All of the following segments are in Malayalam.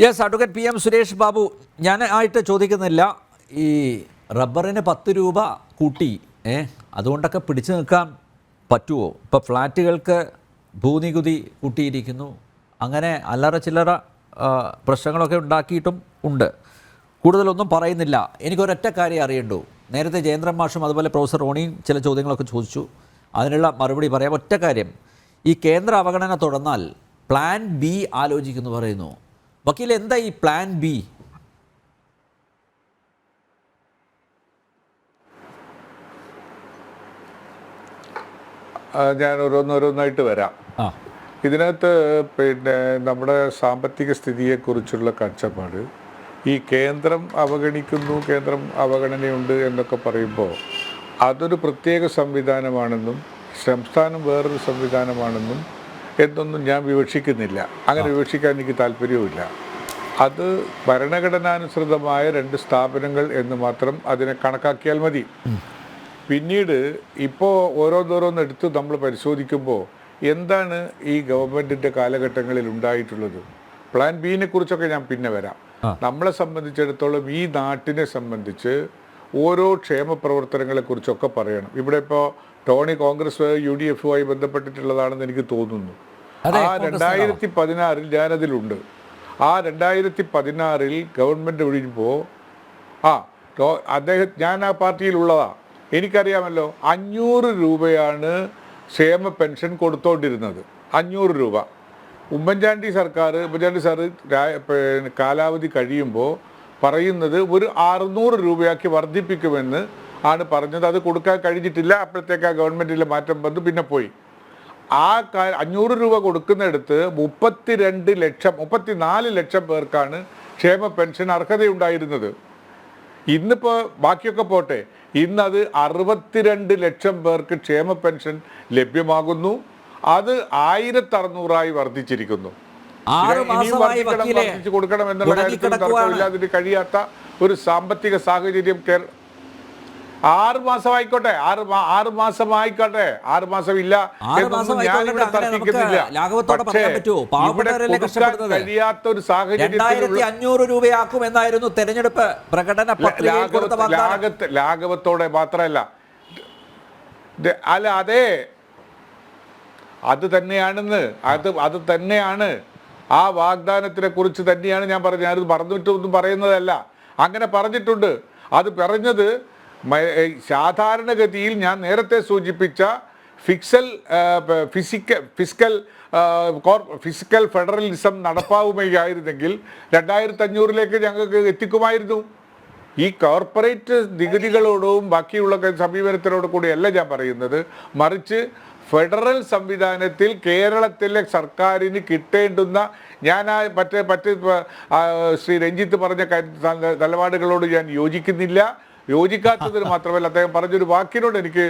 Yes advocate P M Suresh Babu ഞാൻ ആയിട്ട് ചോദിക്കുന്നില്ല. ഈ റബ്ബറിന് പത്ത് രൂപ കൂട്ടി ഏ അതുകൊണ്ടൊക്കെ പിടിച്ചു നിൽക്കാൻ പറ്റുമോ ഇപ്പോൾ ഫ്ലാറ്റുകൾക്ക് ഭൂനികുതി കൂട്ടിയിരിക്കുന്നു. അങ്ങനെ അല്ലറ ചില്ലറ പ്രശ്നങ്ങളൊക്കെ ഉണ്ടാക്കിയിട്ടും ഉണ്ട്. കൂടുതലൊന്നും പറയുന്നില്ല. എനിക്കൊരൊറ്റ കാര്യം അറിയണ്ടു. നേരത്തെ ജയേന്ദ്രൻ മാഷും അതുപോലെ പ്രൊഫസർ റോണിയും ചില ചോദ്യങ്ങളൊക്കെ ചോദിച്ചു. അതിനുള്ള മറുപടി പറയാം. ഒറ്റ കാര്യം. ഈ കേന്ദ്ര അവഗണന തുടർന്നാൽ പ്ലാൻ ബി ആലോചിക്കുന്നു പറയുന്നു. വക്കീൽ എന്താ ഈ പ്ലാൻ ബി ഞാൻ ഓരോന്നോരോന്നായിട്ട് വരാം. ഇതിനകത്ത് പിന്നെ നമ്മുടെ സാമ്പത്തിക സ്ഥിതിയെക്കുറിച്ചുള്ള കാഴ്ചപ്പാട് ഈ കേന്ദ്രം അവഗണിക്കുന്നു കേന്ദ്രം അവഗണനയുണ്ട് എന്നൊക്കെ പറയുമ്പോൾ അതൊരു പ്രത്യേക സംവിധാനമാണെന്നും സംസ്ഥാനം വേറൊരു സംവിധാനമാണെന്നും എന്നൊന്നും ഞാൻ വിവക്ഷിക്കുന്നില്ല. അങ്ങനെ വിവക്ഷിക്കാൻ എനിക്ക് താല്പര്യവുമില്ല. അത് ഭരണഘടനാനുസൃതമായ രണ്ട് സ്ഥാപനങ്ങൾ എന്ന് മാത്രം അതിനെ കണക്കാക്കിയാൽ മതി. പിന്നീട് ഇപ്പോൾ ഓരോന്നോരോന്ന് എടുത്ത് നമ്മൾ പരിശോധിക്കുമ്പോൾ എന്താണ് ഈ ഗവൺമെന്റിന്റെ കാലഘട്ടങ്ങളിൽ ഉണ്ടായിട്ടുള്ളത്? പ്ലാൻ ബിനെ കുറിച്ചൊക്കെ ഞാൻ പിന്നെ വരാം. നമ്മളെ സംബന്ധിച്ചിടത്തോളം ഈ നാട്ടിനെ സംബന്ധിച്ച് ഓരോ ക്ഷേമ പ്രവർത്തനങ്ങളെ കുറിച്ചൊക്കെ പറയണം. ഇവിടെ ഇപ്പോൾ ടോണി കോൺഗ്രസ് യു ഡി എഫുമായി ബന്ധപ്പെട്ടിട്ടുള്ളതാണെന്ന് എനിക്ക് തോന്നുന്നു. ആ രണ്ടായിരത്തി പതിനാറിൽ ഞാനതിലുണ്ട്. ആ രണ്ടായിരത്തി പതിനാറിൽ ഗവൺമെന്റ് ഒഴിഞ്ഞപ്പോൾ ആ അദ്ദേഹം ഞാൻ ആ പാർട്ടിയിലുള്ളതാ. എനിക്കറിയാമല്ലോ അഞ്ഞൂറ് രൂപയാണ് ക്ഷേമ പെൻഷൻ കൊടുത്തോണ്ടിരുന്നത്. അഞ്ഞൂറ് രൂപ. ഉമ്മൻചാണ്ടി സർക്കാർ ഉമ്മൻചാണ്ടി പിന്നെ കാലാവധി കഴിയുമ്പോൾ പറയുന്നത് ഒരു അറുന്നൂറ് രൂപയാക്കി വർദ്ധിപ്പിക്കുമെന്ന് ആണ് പറഞ്ഞത്. അത് കൊടുക്കാൻ കഴിഞ്ഞിട്ടില്ല. അപ്പോഴത്തേക്ക് ആ ഗവൺമെന്റിലെ മാറ്റം വന്നു പിന്നെ പോയി. ആ അഞ്ഞൂറ് രൂപ കൊടുക്കുന്നിടത്ത് മുപ്പത്തിരണ്ട് ലക്ഷം മുപ്പത്തിനാല് ലക്ഷം പേർക്കാണ് ക്ഷേമ പെൻഷൻ അർഹതയുണ്ടായിരുന്നത്. ഇന്നിപ്പോൾ ബാക്കിയൊക്കെ പോട്ടെ ഇന്നത് അറുപത്തിരണ്ട് ലക്ഷം പേർക്ക് ക്ഷേമ പെൻഷൻ ലഭ്യമാകുന്നു. അത് ആയിരത്തി അറുന്നൂറായി വർദ്ധിച്ചിരിക്കുന്നു വർദ്ധിക്കണം, വർദ്ധിച്ചു കൊടുക്കണം എന്നുള്ള കാര്യത്തിൽ മുടങ്ങിക്കിടക്കുവാണ്. തർക്കമില്ല. അതിന് കഴിയാത്ത ഒരു സാമ്പത്തിക സാഹചര്യം ആറ് മാസം ആയിക്കോട്ടെ ആറ് ആറ് മാസം ആയിക്കോട്ടെ ആറ് മാസം ഇല്ല ഞാനിവിടെ തർക്കിക്കുന്നില്ല. പക്ഷേ? കഴിയാത്ത ഒരു സാഹചര്യത്തിലുള്ള രണ്ടായിരത്തി അഞ്ഞൂറ് രൂപയാക്കും എന്നായിരുന്നു തെരഞ്ഞെടുപ്പ് പ്രകടന ലാഘവത്ത് ലാഘവത്തോടെ മാത്രമല്ല. അല്ല അതെ. അത് തന്നെയാണെന്ന് അത് അത് തന്നെയാണ്. ആ വാഗ്ദാനത്തിനെ കുറിച്ച് തന്നെയാണ് ഞാൻ പറഞ്ഞത്. ഞാനത് പറഞ്ഞിട്ടൊന്നും പറയുന്നതല്ല. അങ്ങനെ പറഞ്ഞിട്ടുണ്ട്. അത് പറഞ്ഞത് സാധാരണഗതിയിൽ ഞാൻ നേരത്തെ സൂചിപ്പിച്ച fiscal physical physical core physical federalism നടപ്പാവുകയായിരുന്നെങ്കിൽ രണ്ടായിരത്തി അഞ്ഞൂറിലേക്ക് ഞങ്ങൾക്ക് എത്തിക്കുമായിരുന്നു. ഈ കോർപ്പറേറ്റ് നികുതികളോടും ബാക്കിയുള്ള സമീപനത്തിനോട് കൂടിയല്ല ഞാൻ പറയുന്നത്. മറിച്ച് ഫെഡറൽ സംവിധാനത്തിൽ കേരളത്തിലെ സർക്കാരിന് കിട്ടേണ്ടുന്ന ഞാൻ ആ മറ്റേ മറ്റ് ശ്രീ രഞ്ജിത്ത് പറഞ്ഞ നിലപാടുകളോട് ഞാൻ യോജിക്കുന്നില്ല. യോജിക്കാത്തതിന് മാത്രമല്ല അദ്ദേഹം പറഞ്ഞൊരു വാക്കിനോട് എനിക്ക്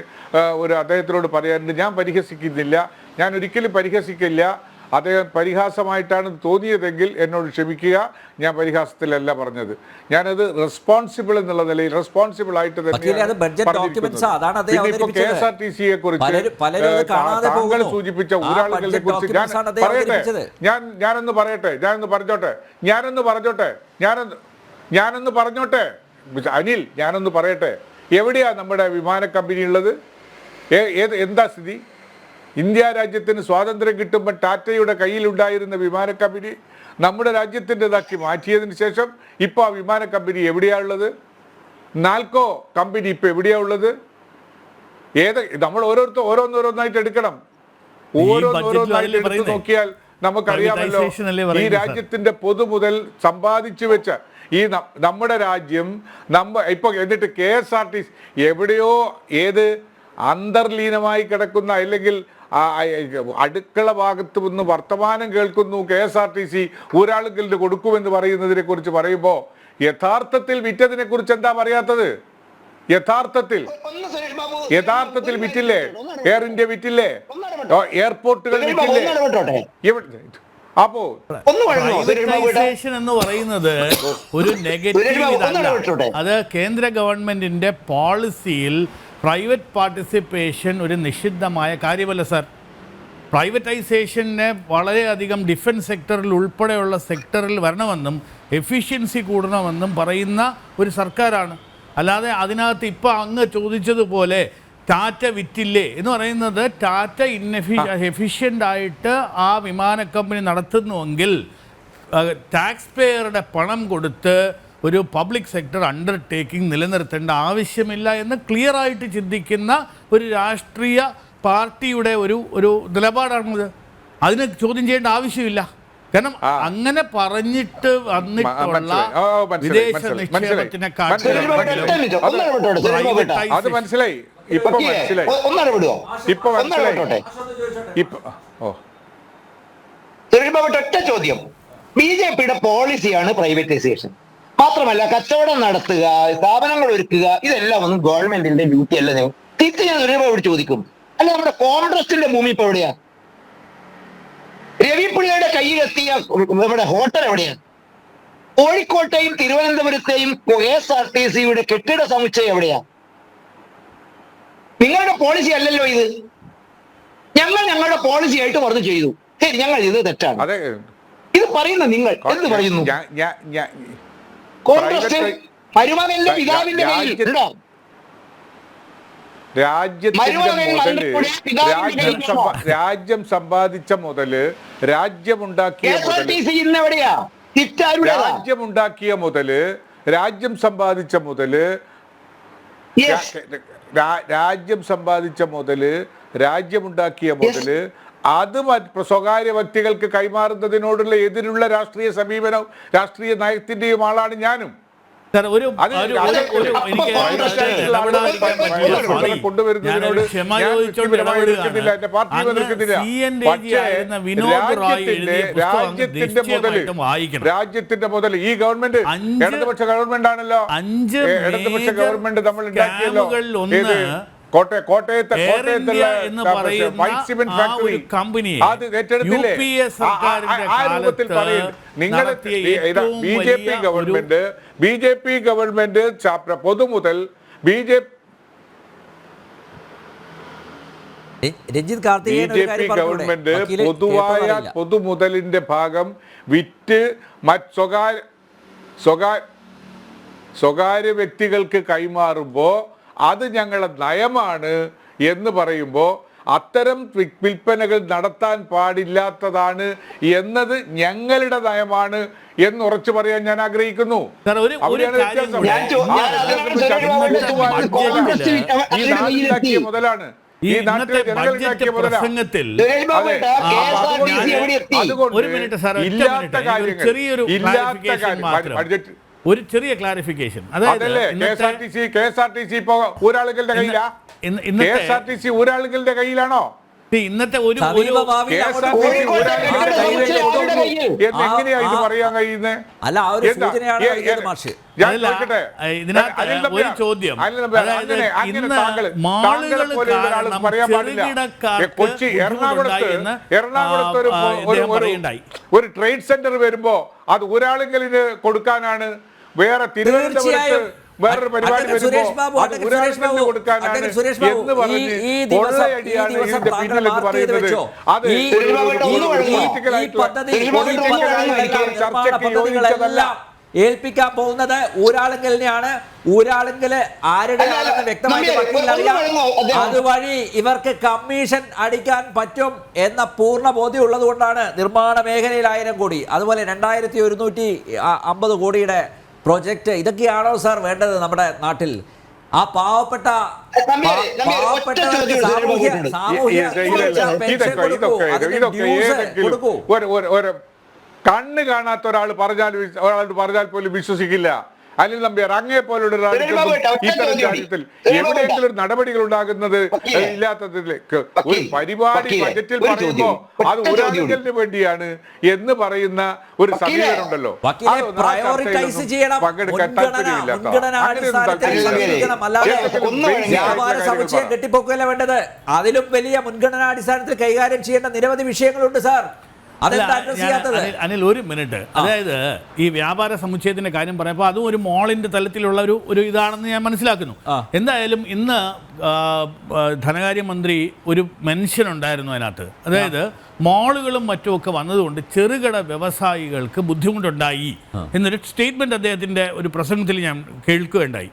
ഒരു അദ്ദേഹത്തിനോട് പറയാനുണ്ട്. ഞാൻ പരിഹസിക്കുന്നില്ല. ഞാൻ ഒരിക്കലും പരിഹസിക്കില്ല. അദ്ദേഹം പരിഹാസമായിട്ടാണ് തോന്നിയതെങ്കിൽ എന്നോട് ക്ഷമിക്കുക. ഞാൻ പരിഹാസത്തിലല്ല പറഞ്ഞത്. ഞാനത് റെസ്പോൺസിബിൾ എന്നുള്ള നിലയിൽ റെസ്പോൺസിബിൾ ആയിട്ട് തന്നെ കെ. എസ് ആർ ടി സിയെ കുറിച്ച് താങ്കൾ സൂചിപ്പിച്ച ഊരാളുകളെ കുറിച്ച് ഞാൻ പറയട്ടെ. ഞാൻ ഞാനൊന്ന് പറയട്ടെ. ഞാനൊന്ന് പറഞ്ഞോട്ടെ. ഞാനൊന്ന് പറഞ്ഞോട്ടെ. ഞാനൊന്ന് ഞാനൊന്ന് പറഞ്ഞോട്ടെ. അനിൽ ഞാനൊന്ന് പറയട്ടെ. എവിടെയാണ് നമ്മുടെ വിമാന കമ്പനി ഉള്ളത്? ഏത് എന്താ സ്ഥിതി? ഇന്ത്യ രാജ്യത്തിന് സ്വാതന്ത്ര്യം കിട്ടുമ്പോൾ ടാറ്റയുടെ കയ്യിലുണ്ടായിരുന്ന വിമാന കമ്പനി നമ്മുടെ രാജ്യത്തിന്റെതാക്കി മാറ്റിയതിന് ശേഷം ഇപ്പോൾ ആ വിമാന കമ്പനി എവിടെയാ ഉള്ളത്? നാൽക്കോ കമ്പനി ഇപ്പോൾ എവിടെയാ ഉള്ളത്? ഏത് നമ്മൾ ഓരോരുത്തർ ഓരോന്നോരോന്നായിട്ട് എടുക്കണം. ഓരോന്നോരോന്നായിട്ട് എടുത്ത് നോക്കിയാൽ നമുക്കറിയാമല്ലോ ഈ രാജ്യത്തിന്റെ പൊതു മുതൽ സമ്പാദിച്ചു വെച്ച ഈ നമ്മുടെ രാജ്യം നമ്മ ഇപ്പൊ എന്നിട്ട് കെ എസ് ആർ ടി എവിടെയോ ഏത് അന്തർലീനമായി കിടക്കുന്ന അല്ലെങ്കിൽ അടുക്കള ഭാഗത്ത് നിന്ന് വർത്തമാനം കേൾക്കുന്നു K S R T C ഊരാളുകളിൽ കൊടുക്കുമെന്ന് പറയുന്നതിനെ കുറിച്ച് പറയുമ്പോൾ യഥാർത്ഥത്തിൽ വിറ്റതിനെ കുറിച്ച് എന്താ പറയാത്തത്? യഥാർത്ഥത്തിൽ യഥാർത്ഥത്തിൽ വിറ്റില്ലേ? Air India വിറ്റില്ലേ? എയർപോർട്ടുകൾ വിറ്റില്ലേ? അപ്പോ എന്ന് പറയുന്നത് ഒരു നെഗറ്റീവ് അത് കേന്ദ്ര ഗവൺമെന്റിന്റെ പോളിസിയിൽ പ്രൈവറ്റ് പാർട്ടിസിപ്പേഷൻ ഒരു നിഷിദ്ധമായ കാര്യമല്ല സാർ പ്രൈവറ്റൈസേഷനെ വളരെയധികം ഡിഫൻസ് സെക്ടറിൽ ഉൾപ്പെടെയുള്ള സെക്ടറിൽ വരണമെന്നും എഫിഷ്യൻസി കൂടണമെന്നും പറയുന്ന ഒരു സർക്കാരാണ്. അല്ലാതെ അതിനകത്ത് ഇപ്പോൾ അങ്ങ് ചോദിച്ചതുപോലെ ടാറ്റ വിറ്റില്ലേ എന്ന് പറയുന്നത് ടാറ്റ ഇൻഎഫി എഫിഷ്യന്റ് ആയിട്ട് ആ വിമാന കമ്പനി നടത്തുന്നുവെങ്കിൽ ടാക്സ് പേയറുടെ പണം കൊടുത്ത് ഒരു പബ്ലിക് സെക്ടർ അണ്ടർടേക്കിംഗ് നിലനിർത്തേണ്ട ആവശ്യമില്ല എന്ന് ക്ലിയർ ആയിട്ട് ചിന്തിക്കുന്ന ഒരു രാഷ്ട്രീയ പാർട്ടിയുടെ ഒരു ഒരു നിലപാടാണത് അതിന് ചോദ്യം ചെയ്യേണ്ട ആവശ്യമില്ല. കാരണം അങ്ങനെ പറഞ്ഞിട്ട് വന്നിട്ടുള്ള വിദേശ നിക്ഷേപത്തിനെക്കാട്ടിലും. അത് മനസ്സിലായി. ഇപ്പൊ മനസ്സിലായി. ഇപ്പൊ മനസ്സിലായി. ഇപ്പൊ ഓ. ഒറ്റ ചോദ്യം. ബി ജെ പിയുടെ പോളിസിയാണ് പ്രൈവറ്റൈസേഷൻ. മാത്രമല്ല കച്ചവടം നടത്തുക സ്ഥാപനങ്ങൾ ഒരുക്കുക ഇതെല്ലാം ഒന്നും ഗവൺമെന്റിന്റെ ഡ്യൂട്ടി അല്ല തിരിച്ചു ഞാൻ സുരേഷ് ബാബുയോട് ചോദിക്കും. അല്ല നമ്മുടെ കോൺഗ്രസിന്റെ ഭൂമി ഇപ്പൊ എവിടെയാ? രവിപ്പിളിയുടെ കയ്യിലെത്തിയ നമ്മുടെ ഹോട്ടൽ എവിടെയാണ്? കോഴിക്കോട്ടെയും തിരുവനന്തപുരത്തെയും കെ എസ് ആർ ടി സിയുടെ കെട്ടിട സമുച്ചയം എവിടെയാണ് നിങ്ങളുടെ പോളിസി അല്ലല്ലോ ഇത്. ഞങ്ങൾ ഞങ്ങളുടെ പോളിസി ആയിട്ട് പറഞ്ഞു ചെയ്തു. ശരി ഞങ്ങൾ ഇത് തെറ്റാണ്. ഇത് പറയുന്ന നിങ്ങൾ എന്ത് പറയുന്നു? കോൺഗ്രസ് മരുമകന്റെ പിതാവിന്റെ കയ്യിൽ. ഉണ്ടോ രാജ്യത്തിന്റെ രാജ്യം രാജ്യം സമ്പാദിച്ച മുതൽ രാജ്യമുണ്ടാക്കിയ മുതൽ രാജ്യമുണ്ടാക്കിയ മുതൽ രാജ്യം സമ്പാദിച്ച മുതൽ രാജ്യം സമ്പാദിച്ച മുതൽ രാജ്യമുണ്ടാക്കിയ മുതൽ അത് സ്വകാര്യ വ്യക്തികൾക്ക് കൈമാറുന്നതിനോടുള്ള എതിരുള്ള രാഷ്ട്രീയ സമീപനവും രാഷ്ട്രീയ നയത്തിന്റെയും ആളാണ് ഞാനും. ഒരു കൊണ്ടുവരുന്നതിനോട് രാജ്യത്തിന്റെ മുതൽ മുതൽ ഈ ഗവൺമെന്റ് ഇടതുപക്ഷ ഗവൺമെന്റ് ആണല്ലോ അഞ്ച് ഇടതുപക്ഷ ഗവൺമെന്റ് നമ്മൾ ഉണ്ടാക്കിയല്ലോ? കോട്ടയം കോട്ടയത്തെ കോട്ടയത്തുള്ള ഫാക്ടറി കമ്പനിയെ അത് ഏറ്റെടുത്തില്ലേ? പി ആ- രൂപത്തിൽ നിങ്ങൾ B J P government B J P government പൊതുമുതൽ ബി ജെ ര- രഞ്ജിത്ത് ബി കാർത്തികേയൻ ജെ ഒരു പി ഗവൺമെന്റ് പൊതുവായ പൊതുമുതലിന്റെ ഭാഗം വിറ്റ് മറ്റ് സ്വകാര്യ സ്വകാര്യ സ്വകാര്യ വ്യക്തികൾക്ക് കൈമാറുമ്പോൾ അത് ഞങ്ങളുടെ നയമാണ് എന്ന് പറയുമ്പോൾ അത്തരം വിൽപ്പനകൾ നടത്താൻ പാടില്ലാത്തതാണ് എന്നത് ഞങ്ങളുടെ നയമാണ് എന്ന് ഉറച്ചു പറയാൻ ഞാൻ ആഗ്രഹിക്കുന്നു. മുതലാണ്. ഈ ഇന്നത്തെ നാട്ടിലെ ജനങ്ങൾ ബഡ്ജറ്റ് പ്രസംഗത്തിൽ അതുകൊണ്ട് ഇല്ലാത്ത കാര്യങ്ങൾ. ചെറിയൊരു ഇല്ലാത്ത കാര്യം മാത്രം. ബഡ്ജറ്റ് ഒരു ചെറിയ ക്ലാരിഫിക്കേഷൻ അതായത് അതല്ലേ? കെ എസ് ആർ ഇന്നത്തെ T C K S R T C ഇപ്പൊ ഊരാളുകളുടെ കയ്യിലാ? കെ ഇന്നത്തെ എസ് ആർ ടി സി ഊരാളുകളുടെ കയ്യിലാണോ? ഇന്നത്തെ ഒരു എങ്ങനെയാ ഇത് പറയാൻ കഴിയുന്നത് അല്ല ആ ഒരു? ഇതിനകത്ത് ചോദ്യം. കൊച്ചി എറണാകുളത്ത് എറണാകുളത്ത് ഒരു ട്രേഡ് സെന്റർ വരുമ്പോ അത് ഒരാളെങ്കിലും കൊടുക്കാനാണ് വേറെ തിരുവനന്തപുരത്ത്. വേറൊരു പരിപാടി കൊടുക്കാനാണ് എന്ന് പറഞ്ഞ് കൊള്ളയടിയാണ് ഇതിന്റെ പിന്നിൽ എന്ന് പറയുന്നത്. അത് ചർച്ചയ്ക്ക് ഏൽപ്പിക്കാൻ പോകുന്നത് ഊരാളുങ്കലിനെയാണ്. ഊരാളുങ്കൽ ആരുടെ ആണെന്ന് വ്യക്തമായിട്ട്? അതുവഴി ഇവർക്ക് കമ്മീഷൻ അടിക്കാൻ പറ്റും എന്ന പൂർണ ബോധ്യം ഉള്ളതുകൊണ്ടാണ് നിർമ്മാണ മേഖലയിൽ ആയിരം കോടി. അതുപോലെ രണ്ടായിരത്തി ഒരുന്നൂറ്റി അമ്പത് കോടിയുടെ പ്രൊജക്ട് ഇതൊക്കെയാണോ സാർ വേണ്ടത് നമ്മുടെ നാട്ടിൽ? ആ പാവപ്പെട്ട കണ്ണ് കാണാത്ത ഒരാൾ പറഞ്ഞാൽ ഒരാളോട് ഒരാൾ പറഞ്ഞാൽ പോലും വിശ്വസിക്കില്ല. അനിൽ നമ്പ്യാർ അങ്ങേ പോലുള്ള ഇത്തരം കാര്യത്തിൽ എവിടെയെങ്കിലും ഒരു നടപടികൾ ഉണ്ടാകുന്നത് ഇല്ലാത്തതിലേക്ക് ഒരു പരിപാടി ബജറ്റിൽ പറയുമ്പോ അത് ഒരു അധികത്തിന് ഒരാളിന് വേണ്ടിയാണ് എന്ന് പറയുന്ന ഒരു സമീപനം ചെയ്യണം. പങ്കെടുക്കാൻ താല്പര്യമില്ല. കെട്ടിപ്പൊക്കുകയല്ല വേണ്ടത്? അതിലും വലിയ മുൻഗണനാടിസ്ഥാനത്തിൽ കൈകാര്യം ചെയ്യേണ്ട നിരവധി വിഷയങ്ങളുണ്ട് സാർ. അനിൽ- ഒരു മിനിറ്റ്. അതായത് ഈ വ്യാപാര സമുച്ചയത്തിന്റെ കാര്യം പറയുമ്പോൾ അതും ഒരു മോളിന്റെ തലത്തിലുള്ള ഒരു ഒരു ഇതാണെന്ന് ഞാൻ മനസ്സിലാക്കുന്നു. എന്തായാലും ഇന്ന് ധനകാര്യമന്ത്രി ഒരു മെൻഷൻ ഉണ്ടായിരുന്നു അതിനകത്ത്. അതായത് മോളുകളും മറ്റുമൊക്കെ വന്നതുകൊണ്ട് ചെറുകിട വ്യവസായികൾക്ക് ബുദ്ധിമുട്ടുണ്ടായി എന്നൊരു സ്റ്റേറ്റ്മെന്റ് അദ്ദേഹത്തിന്റെ ഒരു പ്രസംഗത്തിൽ ഞാൻ കേൾക്കുകയുണ്ടായി.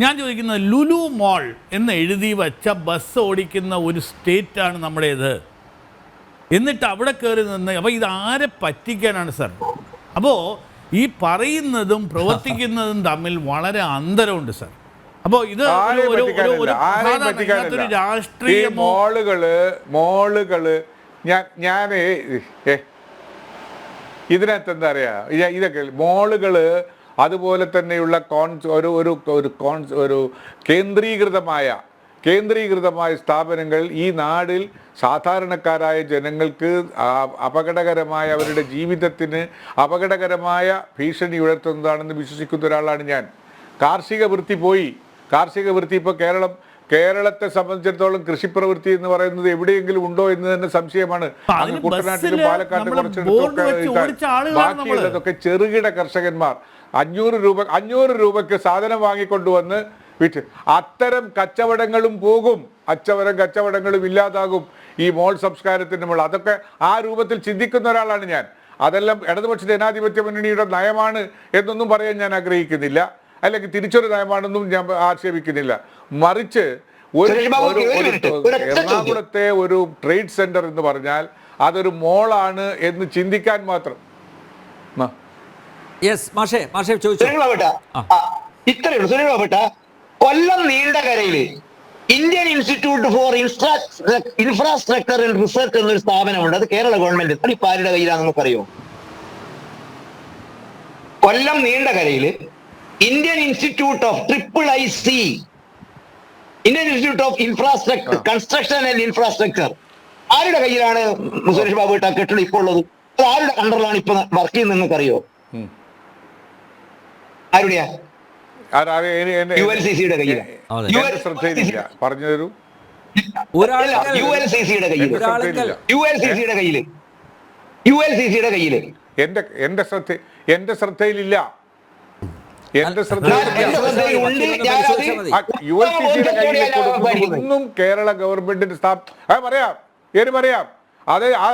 ഞാൻ ചോദിക്കുന്നത് ലുലു മോൾ എന്ന് എഴുതി വച്ച ബസ് ഓടിക്കുന്ന ഒരു സ്റ്റേറ്റാണ് നമ്മുടേത്? എന്നിട്ട് അവിടെ കയറി നിന്ന് അപ്പോൾ ഇത് ആരെ പറ്റിക്കാനാണ് സർ? അപ്പോൾ ഈ പറയുന്നതും പ്രവർത്തിക്കുന്നതും തമ്മിൽ വളരെ അന്തരമുണ്ട് സർ. അപ്പോ ഇത് ഒരു- ഇതിനകത്തൊരു മോളുകൾ മോളുകൾ ഞാൻ ഞാനേ ഇതിനകത്ത് എന്താ പറയാ? ഇതൊക്കെ മോളുകൾ അതുപോലെ തന്നെയുള്ള കോൺ ഒരു ഒരു ഒരു കോൺ ഒരു കേന്ദ്രീകൃതമായ കേന്ദ്രീകൃതമായ സ്ഥാപനങ്ങൾ ഈ നാടിൽ സാധാരണക്കാരായ ജനങ്ങൾക്ക് അപകടകരമായ അവരുടെ ജീവിതത്തിന് അപകടകരമായ ഭീഷണി ഉയർത്തുന്നതാണെന്ന് വിശ്വസിക്കുന്ന ഒരാളാണ് ഞാൻ. കാർഷിക വൃത്തി പോയി. കാർഷിക വൃത്തി ഇപ്പോൾ കേരളം കേരളത്തെ സംബന്ധിച്ചിടത്തോളം കൃഷിപ്രവൃത്തി എന്ന് പറയുന്നത് എവിടെയെങ്കിലും ഉണ്ടോ എന്ന് തന്നെ സംശയമാണ്. കുട്ടനാട്ടിലും പാലക്കാട്ടിലും കുറച്ചിടത്തൊക്കെ. ബാക്കിയുള്ളതൊക്കെ ചെറുകിട കർഷകന്മാർ. അഞ്ഞൂറ് രൂപ അഞ്ഞൂറ് രൂപയ്ക്ക് സാധനം വാങ്ങിക്കൊണ്ടുവന്ന് വിറ്റ് അത്തരം കച്ചവടങ്ങളും പോകും. അച്ചവരം കച്ചവടങ്ങളും ഇല്ലാതാകും. ഈ മോൾ സംസ്കാരത്തിന്റെ മുകളിൽ അതൊക്കെ ആ രൂപത്തിൽ ചിന്തിക്കുന്ന ഒരാളാണ് ഞാൻ. അതെല്ലാം ഇടതുപക്ഷ ജനാധിപത്യ മുന്നണിയുടെ നയമാണ് എന്നൊന്നും പറയാൻ ഞാൻ ആഗ്രഹിക്കുന്നില്ല. അല്ലെങ്കിൽ തിരിച്ചൊരു നയമാണെന്നും ഞാൻ ആക്ഷേപിക്കുന്നില്ല. മറിച്ച് ഒരു. എറണാകുളത്തെ ഒരു ട്രേഡ് സെന്റർ എന്ന് പറഞ്ഞാൽ അതൊരു മോളാണ് എന്ന് ചിന്തിക്കാൻ മാത്രം. യെസ് മാഷേ മാഷേ ചോദിച്ചു? ഇത്രയുള്ളൂ സുരേഷ് ബാബുട്ട Kollam നീണ്ടകരയിൽ Indian Institute for Infrastructure and Research എന്നൊരു സ്ഥാപനമുണ്ട്. അത് കേരള ഗവൺമെന്റ്. അത് ഇപ്പൊ ആരുടെ കയ്യിലാണെന്ന് നമുക്കറിയോ? Kollam നീണ്ടകരയിൽ Indian Institute of triple I C Indian Institute of Infrastructure Construction and Infrastructure. ആരുടെ കയ്യിലാണ് സുരേഷ് ബാബു ഇട്ട കെട്ടിടം ഇപ്പോൾ ഉള്ളത്? അത് ആരുടെ അണ്ടറിലാണ് ഇപ്പൊ വർക്ക് ചെയ്യുന്നത് നിങ്ങൾക്കറിയോ. ആരുടെയാ? ശ്രദ്ധയിലില്ല പറഞ്ഞു തരൂ എന്റെ ശ്രദ്ധയിലില്ല. എന്റെ ശ്രദ്ധ ശ്രദ്ധയിലില്ല. അത് യു എൽ സി സിയുടെ കയ്യിൽ ഒന്നും കേരള ഗവൺമെന്റിന്റെ സ്ഥാപ ആ പറയാം. ഏത് പറയാം. അതെ ആ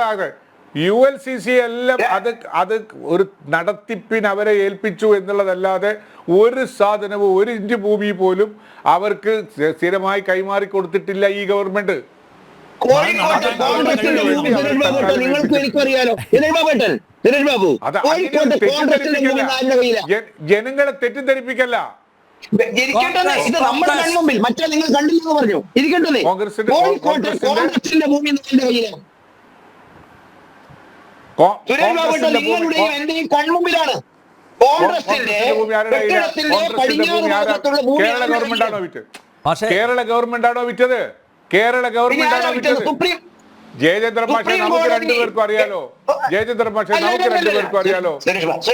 യു എൽ സി സി എല്ലാം അത് അത് ഒരു നടത്തിപ്പിന് അവരെ ഏൽപ്പിച്ചു എന്നുള്ളതല്ലാതെ ഒരു സാധനവും ഒരു ഇഞ്ച് ഭൂമി പോലും അവർക്ക് സ്ഥിരമായി കൈമാറി കൊടുത്തിട്ടില്ല ഈ ഗവൺമെന്റ്. കോഴിക്കോട്ടെ കോൺഗ്രസിന്റെ നിങ്ങൾക്കും ബാബു കോഴിക്കോട്ടെ കോൺഗ്രസിന്റെ ആരുടെ ജനങ്ങളെ തെറ്റിദ്ധരിപ്പിക്കല്ല. ഇരിക്കട്ടെ ഇത് നമ്മുടെ കൺമുമ്പിൽ. മറ്റേ നിങ്ങൾ കണ്ടില്ലെന്ന് പറഞ്ഞു. ഇരിക്കട്ടെ കോൺഗ്രസിന്റെ- കോഴിക്കോട്ടെ കോൺഗ്രസിന്റെ- കോൺഗ്രസിന്റെ ഭൂമി കയ്യിലാണ് സുരേഷ് ബാബു ഏട്ടൻ കോൺഗ്രസിന്റെ നിങ്ങളുടെയും എന്റെയും കൺമുമ്പിലാണ്. കോൺഗ്രസിന്റെ കോൺഗ്രസിന്റെ ഭൂമി കെട്ടിടത്തിന്റെ പടിഞ്ഞാറ് ഭൂമി ഭാഗത്തുള്ള ഭൂമി കേരള ഗവൺമെന്റ് ആണോ വിറ്റ് പക്ഷേ കേരള ഗവൺമെന്റ് ആണോ വിറ്റത്? കേരള ഗവൺമെന്റ് ആണോ വിറ്റത്? ജയചന്ദ്ര സുപ്രീം നമുക്ക് രണ്ടുപേർക്കും അറിയാലോ. ജയചന്ദ്ര പക്ഷെ നമുക്ക് രണ്ടുപേർക്കും അറിയാലോ. ജയചന്ദ്ര പക്ഷെ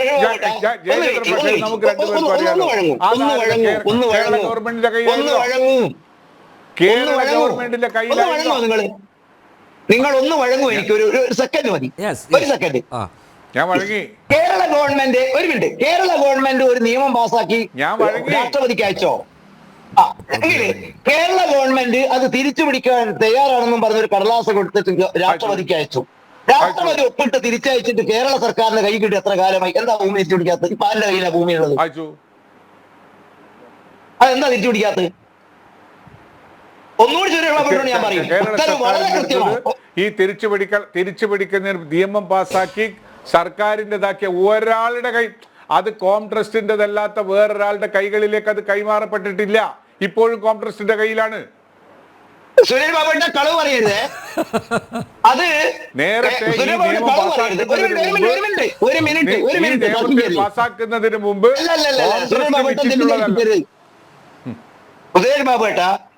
നമുക്ക്. രണ്ടുപേർക്കും അറിയാലോ വഴങ്ങും, ഒന്ന് അതായത് വഴങ്ങും, കേരള- ഒന്ന് കേരള വഴങ്ങും. ഗവൺമെന്റിന്റെ ഒന്ന് കേരള ഒന്ന് വഴങ്ങൂ. ഗവൺമെന്റിന്റെ ഒന്ന് കയ്യിലായിരുന്നോ? നിങ്ങൾ ഒന്ന് വഴങ്ങൂ എനിക്ക് ഒരു സെക്കൻഡ് മതി. യെസ് ഒരു സെക്കൻഡ് ആ. ഞാൻ വഴങ്ങി. കേരള ഗവൺമെന്റ് ഒരു മിനിറ്റ്. കേരള ഗവൺമെന്റ് ഒരു നിയമം പാസാക്കി ഞാൻ വഴങ്ങി. രാഷ്ട്രപതിക്ക് അയച്ചോ? ആ എങ്കിൽ കേരള ഗവൺമെന്റ് അത് തിരിച്ചു പിടിക്കാൻ തയ്യാറാണെന്നും പറഞ്ഞ ഒരു കടലാസ് കൊടുത്തിട്ട് രാഷ്ട്രപതിക്ക് അയച്ചു. രാഷ്ട്രപതി ഒപ്പിട്ട് തിരിച്ചയച്ചിട്ട് കേരള സർക്കാരിന്റെ കൈ കിട്ടി എത്ര കാലമായി? എന്താ ഭൂമി തിരിച്ചു പിടിക്കാത്തത്? ഇപ്പൊ ആരുടെ കയ്യിലാ ഭൂമി ഉള്ളത്. അയച്ചു. അതെന്താ തിരിച്ചു പിടിക്കാത്തത്? ഒന്നുകൂടി ചുരുളപ്പെട്ടു ഞാൻ പറയും ഉത്തരവ് വളരെ കൃത്യമാണ് ഈ തിരിച്ചു പിടിക്കൽ തിരിച്ചു പിടിക്കുന്നതിന് നിയമം പാസാക്കി സർക്കാരിന്റെതാക്കിയ ഒരാളുടെ കൈ അത് കോം ട്രസ്റ്റിന്റെതല്ലാത്ത വേറൊരാളുടെ കൈകളിലേക്ക് അത് കൈമാറപ്പെട്ടിട്ടില്ല. ഇപ്പോഴും കോം ട്രസ്റ്റിന്റെ കയ്യിലാണ്. സുരേഷ് ബാബുവിന്റെ കളവ് പറയരുത്. അത് നേരത്തെ പാസാക്കുന്നതിന് മുമ്പ് സുരേഷ് ട്രസ്റ്റ്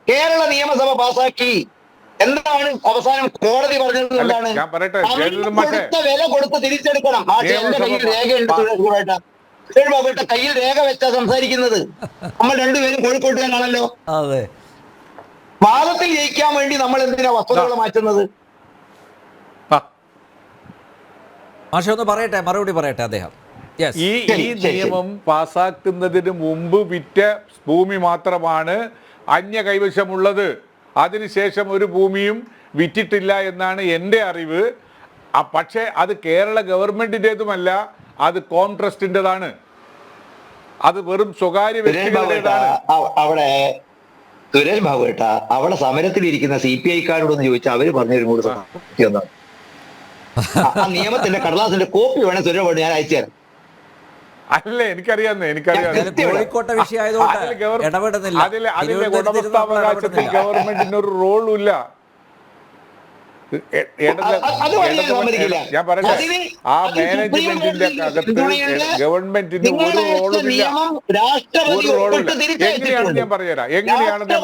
കേരള നിയമസഭ പാസാക്കി. എന്താണ് അവസാനം കോടതി പറഞ്ഞത് കൊണ്ടാണ് എന്താണ്? കൊടുത്ത വില കൊടുത്ത് തിരിച്ചെടുക്കണം. ആ എന്റെ നിയമസഭ കയ്യിൽ രേഖ ഉണ്ട് പാ- സുരേഷ് ബാബു ഏട്ടാ സുരേഷ് ബാബു ഏട്ട കയ്യിൽ രേഖ വെച്ചാ സംസാരിക്കുന്നത്. നമ്മൾ രണ്ടുപേരും കോഴിക്കോട്ടുകാരാണല്ലോ അതെ. വാദത്തിൽ ജയിക്കാൻ വേണ്ടി നമ്മൾ എന്തിനാ വസ്തുതകൾ മാറ്റുന്നത്? മാഷെ ഒന്ന് പറയട്ടെ മറുപടി പറയട്ടെ അദ്ദേഹം. യെസ് ഈ. നിയമം പാസാക്കുന്നതിന് മുമ്പ് വിറ്റ ഭൂമി മാത്രമാണ് അന്യ കൈവശമുള്ളത്. അതിനുശേഷം ഒരു ഭൂമിയും വിറ്റിട്ടില്ല എന്നാണ് എന്റെ അറിവ്. പക്ഷേ അത് കേരള ഗവൺമെന്റിന്റെതുമല്ല അത് കോം ട്രസ്റ്റിന്റെതാണ് അത് വെറും സ്വകാര്യ വ്യക്തികളുടേതാണ്. അവിടെ സുരേഷ് ബാബു ഏട്ടാ അവിടെ സമരത്തിലിരിക്കുന്ന സി പി ഐക്കാരോടൊന്ന് ചോദിച്ചാൽ അവർ പറഞ്ഞു കൂടെ ആ- ആ നിയമത്തിന്റെ കടലാസിന്റെ കോപ്പി വേണേ സുരേഷ് ബാബു ഞാൻ അയച്ചു തരാം അല്ല എനിക്കറിയാന്നേ എനിക്കറിയാം. കോഴിക്കോട്ടെ വിഷയമായതുകൊണ്ട് ഇടപെടുന്നില്ല. അതിലെ അതിലെ ഉടമസ്ഥാവകാശത്തിൽ ഗവൺമെന്റിന് ഒരു റോളും ഇല്ല ഞാൻ പറയട്ടെ. ആ മാനേജ്മെന്റിന്റെ അകത്ത് ഗവൺമെന്റിന് ഒരു റോളും ഇല്ല ഒരു റോളും. എങ്ങനെയാണെന്ന് ഞാൻ പറഞ്ഞുതരാം. എങ്ങനെയാണെന്ന് ഞാൻ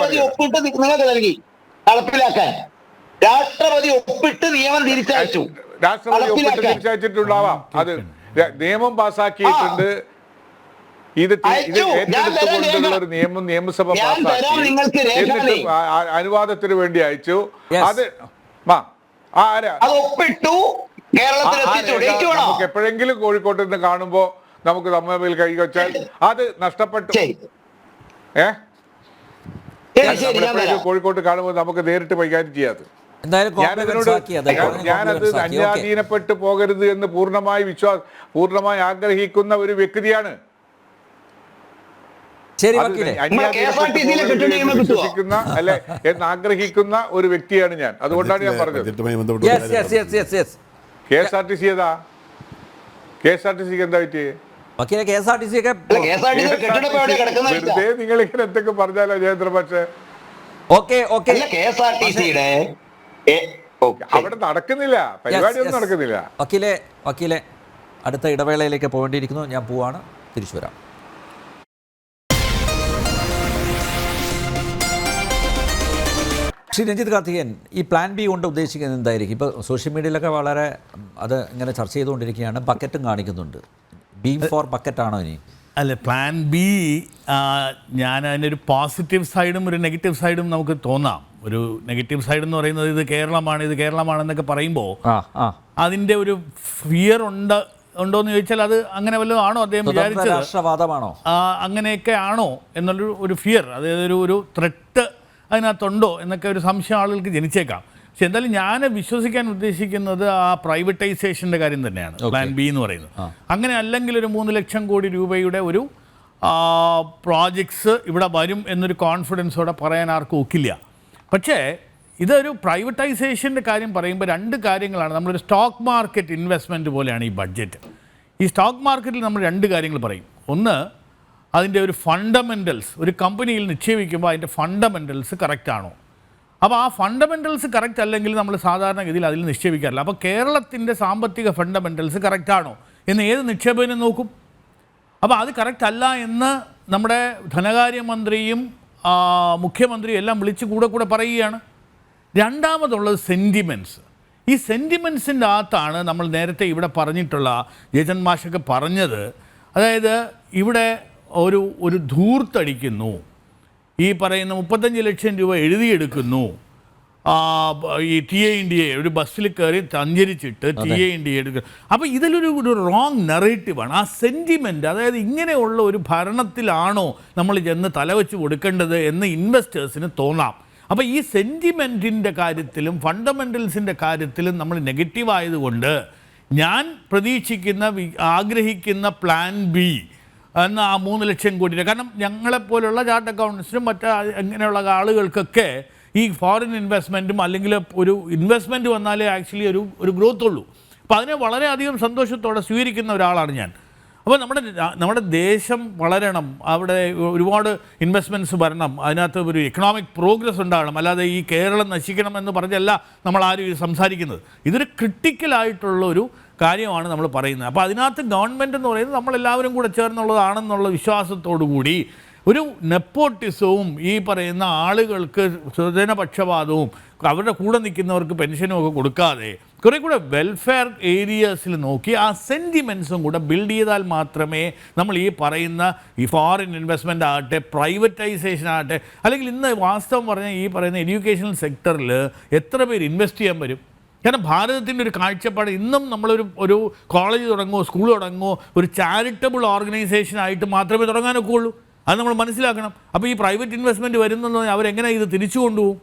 നടപ്പിലാക്കാൻ. രാഷ്ട്രപതി ഒപ്പിട്ട് നിയമം തിരിച്ചയച്ചു. രാഷ്ട്രപതി ഒപ്പിട്ട്. തിരിച്ചയച്ചിട്ടുണ്ടാവാം അത് നിയമം പാസാക്കിയിട്ടുണ്ട് ഇത് ഏറ്റെടുത്തുകൊണ്ടുള്ള ഒരു നിയമം നിയമസഭ രേഖ എന്നിട്ട് അനുവാദത്തിന് വേണ്ടി അയച്ചു. അത് മാ ഒപ്പിട്ടു. നമുക്ക് എപ്പോഴെങ്കിലും കോഴിക്കോട്ട് നിന്ന് കാണുമ്പോ നമുക്ക് തമ്മിൽ കൈ വെച്ചാൽ അത് നഷ്ടപ്പെട്ടു. ഏഹ് ഏ? കോഴിക്കോട്ട് കാണുമ്പോൾ നമുക്ക് നേരിട്ട് കൈകാര്യം ചെയ്യാതെ ഞാനത് അന്യാധീനപ്പെട്ടു പോകരുത് എന്ന് പൂർണമായി വിശ്വാസ പൂർണമായി ആഗ്രഹിക്കുന്ന ഒരു വ്യക്തിയാണ്. വിശ്വസിക്കുന്ന അല്ലെ എന്ന് ആഗ്രഹിക്കുന്ന ഒരു വ്യക്തിയാണ് ഞാൻ. അതുകൊണ്ടാണ് ഞാൻ പറഞ്ഞത്. Yes yes yes yes yes K S R T C ഏതാ? കെ എസ് ആർ ടി സിക്ക് എന്താ പറ്റി വക്കീലെ K S R T C ഒക്കെ അല്ല K S R T C കെട്ടിടം ഇപ്പൊ എവിടെയാ കിടക്കുന്നത് വെറുതെ നിങ്ങൾ ഇങ്ങനെ എന്തൊക്കെ പറഞ്ഞാലോ ജയേന്ദ്ര പക്ഷേ? Okay okay. K S R T സിയുടെ അവിടെ നടക്കുന്നില്ല. പരിപാടിയൊന്നും നടക്കുന്നില്ല. വക്കീലെ വക്കീലെ അടുത്ത ഇടവേളയിലേക്ക് പോകേണ്ടിയിരിക്കുന്നു. ഞാൻ പോവാണ്. തിരിച്ചു വരാം. ശ്രീ രഞ്ജിത് കാർത്തികൻ ഈ പ്ലാൻ ബി കൊണ്ട് ഉദ്ദേശിക്കുന്നത് എന്തായിരിക്കും? ഇപ്പോൾ സോഷ്യൽ മീഡിയയിലൊക്കെ വളരെ അത് ഇങ്ങനെ ചർച്ച ചെയ്തുകൊണ്ടിരിക്കുകയാണ്. ബക്കറ്റും കാണിക്കുന്നുണ്ട്. ബീം ഫോർ ബക്കറ്റാണോ ഇനി? അല്ല പ്ലാൻ ബി ഞാൻ അതിനൊരു പോസിറ്റീവ് സൈഡും ഒരു നെഗറ്റീവ് സൈഡും നമുക്ക് തോന്നാം. ഒരു നെഗറ്റീവ് സൈഡ് എന്ന് പറയുന്നത് ഇത് കേരളമാണ് ഇത് കേരളമാണെന്നൊക്കെ പറയുമ്പോൾ അതിന്റെ ഒരു ഫിയർ ഉണ്ട് ഉണ്ടോ എന്ന് ചോദിച്ചാൽ അത് അങ്ങനെ വല്ലതും ആണോ അദ്ദേഹം വിചാരിച്ചത്? രാഷ്ട്രവാദമാണോ? അങ്ങനെയൊക്കെ ആണോ എന്നുള്ളൊരു ഒരു ഫിയർ അതായത് ഒരു ഒരു ത്രെട്ട് അതിനകത്തുണ്ടോ എന്നൊക്കെ ഒരു സംശയം ആളുകൾക്ക് ജനിച്ചേക്കാം. പക്ഷെ എന്തായാലും ഞാൻ വിശ്വസിക്കാൻ ഉദ്ദേശിക്കുന്നത് ആ പ്രൈവറ്റൈസേഷന്റെ കാര്യം തന്നെയാണ്. പ്ലാൻ ബി എന്ന് പറയുന്നത്. അങ്ങനെ അല്ലെങ്കിൽ ഒരു മൂന്ന് ലക്ഷം കോടി രൂപയുടെ ഒരു പ്രോജക്ട്സ് ഇവിടെ വരും എന്നൊരു കോൺഫിഡൻസോടെ പറയാൻ ആർക്കും ഒക്കില്ല. പക്ഷേ ഇതൊരു പ്രൈവറ്റൈസേഷന്റെ കാര്യം പറയുമ്പോൾ രണ്ട് കാര്യങ്ങളാണ്. നമ്മളൊരു സ്റ്റോക്ക് മാർക്കറ്റ് ഇൻവെസ്റ്റ്മെന്റ് പോലെയാണ് ഈ ബഡ്ജറ്റ് ഈ സ്റ്റോക്ക് മാർക്കറ്റിൽ നമ്മൾ രണ്ട് കാര്യങ്ങൾ പറയും. ഒന്ന് അതിന്റെ ഒരു ഫണ്ടമെന്റൽസ് ഒരു കമ്പനിയിൽ നിക്ഷേപിക്കുമ്പോൾ അതിന്റെ ഫണ്ടമെന്റൽസ് കറക്റ്റ് ആണോ? അപ്പോൾ ആ ഫണ്ടമെന്റൽസ് കറക്റ്റ് അല്ലെങ്കിൽ നമ്മൾ സാധാരണഗതിയിൽ അതിൽ നിക്ഷേപിക്കാറില്ല. അപ്പോൾ കേരളത്തിന്റെ സാമ്പത്തിക ഫണ്ടമെന്റൽസ് കറക്റ്റാണോ എന്ന് ഏത് നിക്ഷേപകനും നോക്കും. അപ്പോൾ അത് കറക്റ്റ് അല്ല എന്ന് നമ്മുടെ ധനകാര്യമന്ത്രിയും മുഖ്യമന്ത്രിയും എല്ലാം വിളിച്ച് കൂടെ കൂടെ പറയുകയാണ്. രണ്ടാമതുള്ളത് സെന്റിമെന്റ്സ് ഈ സെന്റിമെന്റ്സിന്റെ അകത്താണ് നമ്മൾ നേരത്തെ ഇവിടെ പറഞ്ഞിട്ടുള്ള ജയചൻ മാഷൊക്കെ പറഞ്ഞത്. അതായത് ഇവിടെ ഒരു ഒരു ധൂർത്തടിക്കുന്നു. ഈ പറയുന്ന മുപ്പത്തഞ്ച് ലക്ഷം രൂപ എഴുതിയെടുക്കുന്നു. ഈ ടി എ ഇന്ത്യയെ ഒരു ബസ്സിൽ കയറി സഞ്ചരിച്ചിട്ട് ടി എ ഇന്ത്യയെ എടുക്കുക അപ്പോൾ ഇതിലൊരു ഒരു റോങ് നെറേറ്റീവാണ് ആ സെന്റിമെന്റ് അതായത് ഇങ്ങനെയുള്ള ഒരു ഭരണത്തിലാണോ നമ്മൾ ചെന്ന് തലവെച്ച് കൊടുക്കേണ്ടത് എന്ന് ഇൻവെസ്റ്റേഴ്സിന് തോന്നാം. അപ്പോൾ ഈ സെന്റിമെന്റിന്റെ കാര്യത്തിലും ഫണ്ടമെന്റൽസിന്റെ കാര്യത്തിലും നമ്മൾ നെഗറ്റീവ് ആയതുകൊണ്ട് ഞാൻ പ്രതീക്ഷിക്കുന്ന ആഗ്രഹിക്കുന്ന പ്ലാൻ ബി എന്ന ആ മൂന്ന് ലക്ഷം കോടി രൂപ കാരണം ഞങ്ങളെപ്പോലുള്ള ചാർട്ട് അക്കൗണ്ട്സിനും മറ്റ് ഇങ്ങനെയുള്ള ആളുകൾക്കൊക്കെ ഈ ഫോറിൻ ഇൻവെസ്റ്റ്മെന്റും അല്ലെങ്കിൽ ഒരു ഇൻവെസ്റ്റ്മെന്റ് വന്നാലേ ആക്ച്വലി ഒരു ഒരു ഗ്രോത്ത് ഉള്ളൂ. അപ്പോൾ അതിനെ വളരെയധികം സന്തോഷത്തോടെ സ്വീകരിക്കുന്ന ഒരാളാണ് ഞാൻ. അപ്പോൾ നമ്മുടെ നമ്മുടെ ദേശം വളരണം അവിടെ ഒരുപാട് ഇൻവെസ്റ്റ്മെന്റ്സ് വരണം അതിനകത്ത് ഒരു എക്കണോമിക് പ്രോഗ്രസ് ഉണ്ടാകണം അല്ലാതെ ഈ കേരളം നശിക്കണം എന്ന് പറഞ്ഞല്ല നമ്മൾ ആരും സംസാരിക്കുന്നത്. ഇതൊരു ക്രിട്ടിക്കലായിട്ടുള്ള ഒരു കാര്യമാണ് നമ്മൾ പറയുന്നത്. അപ്പോൾ അതിനകത്ത് ഗവൺമെന്റ് എന്ന് പറയുന്നത് നമ്മളെല്ലാവരും കൂടെ ചേർന്നുള്ളതാണെന്നുള്ള വിശ്വാസത്തോടു കൂടി ഒരു നെപ്പോട്ടിസവും ഈ പറയുന്ന ആളുകൾക്ക് സ്വജനപക്ഷപാതവും അവരുടെ കൂടെ നിൽക്കുന്നവർക്ക് പെൻഷനും ഒക്കെ കൊടുക്കാതെ കുറേ കൂടെ വെൽഫെയർ ഏരിയസിൽ നോക്കി ആ സെന്റിമെൻസും കൂടെ ബിൽഡ് ചെയ്താൽ മാത്രമേ നമ്മൾ ഈ പറയുന്ന ഈ ഫോറിൻ ഇൻവെസ്റ്റ്മെന്റ് ആകട്ടെ പ്രൈവറ്റൈസേഷൻ ആകട്ടെ അല്ലെങ്കിൽ ഇന്ന് വാസ്തവം പറഞ്ഞാൽ ഈ പറയുന്ന എഡ്യൂക്കേഷണൽ സെക്ടറിൽ എത്ര പേര് ഇൻവെസ്റ്റ് ചെയ്യാൻ വരും? കാരണം ഭാരതത്തിന്റെ ഒരു കാഴ്ചപ്പാട് ഇന്നും നമ്മളൊരു ഒരു കോളേജ് തുടങ്ങുമോ സ്കൂൾ തുടങ്ങുമോ ഒരു ചാരിറ്റബിൾ ഓർഗനൈസേഷൻ ആയിട്ട് മാത്രമേ തുടങ്ങാനൊക്കെ ഉള്ളൂ അത് നമ്മൾ മനസ്സിലാക്കണം. അപ്പോൾ ഈ പ്രൈവറ്റ് ഇൻവെസ്റ്റ്മെന്റ് വരുന്നെന്ന് പറഞ്ഞാൽ അവരെങ്ങനെ ഇത് തിരിച്ചു കൊണ്ടുപോകും?